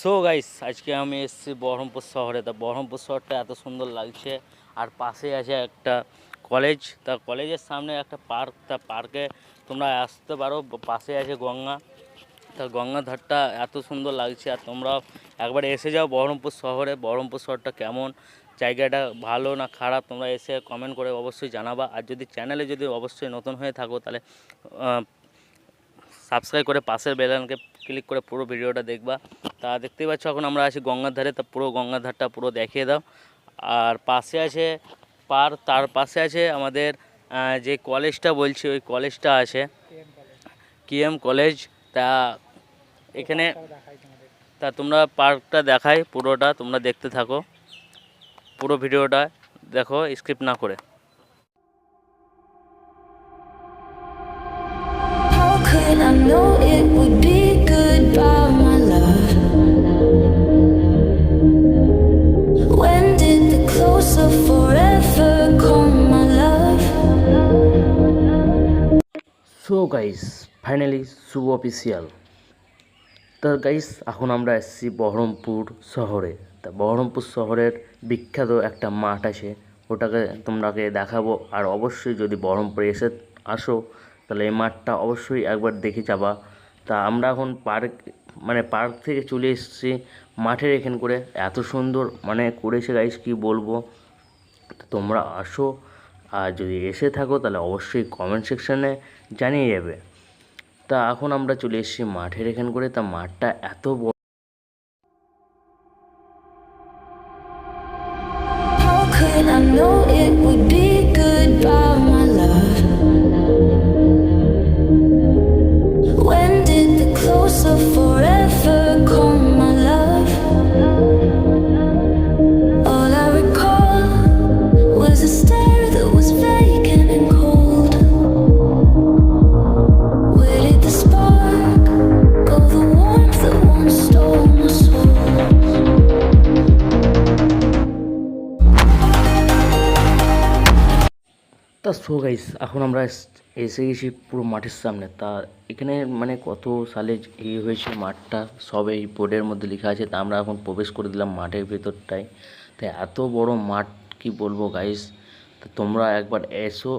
So guys আজকে আমি এসেছি বহরমপুর শহরে। তা বহরমপুর শহরটা এত সুন্দর লাগছে। আর পাশে আছে একটা কলেজ তা কলেজের সামনে একটা পার্ক তা পার্কে তোমরা আসতে পারো। পাশে আছে গঙ্গা। তা গঙ্গার ধারটা এত সুন্দর লাগছে। আর তোমরা একবার এসে যাও বহরমপুর শহরে। বহরমপুর শহরটা কেমন? জায়গাটা ভালো না খারাপ? তোমরা এসে কমেন্ট করে অবশ্যই জানাবা। আর যদি চ্যানেলে যদি অবশ্যই নতুন হয়ে থাকো, তাহলে সাবস্ক্রাইব করে পাশের বেলানকে ক্লিক করে পুরো ভিডিওটা দেখবা। তা দেখতেই পাচ্ছ, এখন আমরা আছি গঙ্গার ধারে, তা পুরো গঙ্গার ধারটা পুরো দেখিয়ে দাও। আর পাশে আছে পার, তার পাশে আছে আমাদের যে কলেজটা বলছি, ওই কলেজটা আছে। K M college. তা এখানে তা তোমরা পার্কটা দেখাই পুরোটা, তোমরা দেখতে থাকো। পুরো ভিডিওটা দেখো, স্কিপ না করে। I know it would be so guys finally Shubho official তা গাইস এখন আমরা এসেছি বহরমপুর শহরে। তা, বহরমপুর শহরের বিখ্যাত একটা মাঠ আছে। ওটাকে তোমরাকে দেখাবো। আর অবশ্যই যদি বহরমপুরে এসে আসো, তাহলে এই মাঠটা অবশ্যই একবার দেখে যাবা। তা, আমরা এখন পার্ক মানে পার্ক থেকে চলে এসেছি মাঠের এখান করে। এত সুন্দর মানে করেছে গাইস কি বলব? তোমরা আসো। আর যদি এসে থাকো, তাহলে অবশ্যই কমেন্ট সেকশানে জানিয়ে যাবে। তা এখন আমরা চলে এসেছি মাঠের এখান করে। তা মাঠটা এত বড় I know it would be তা সো গাইস এখন আমরা এসে গেছি পুরো মাঠের সামনে। তা এখানে মানে কত সালে ইয়ে হয়েছে মাঠটা? সব এই বোর্ডের মধ্যে লেখা আছে, তা আমরা এখন প্রবেশ করে দিলাম মাঠের ভেতরটায়। তা এত বড় মাঠ কি বলব গাইস তোমরা একবার এসো।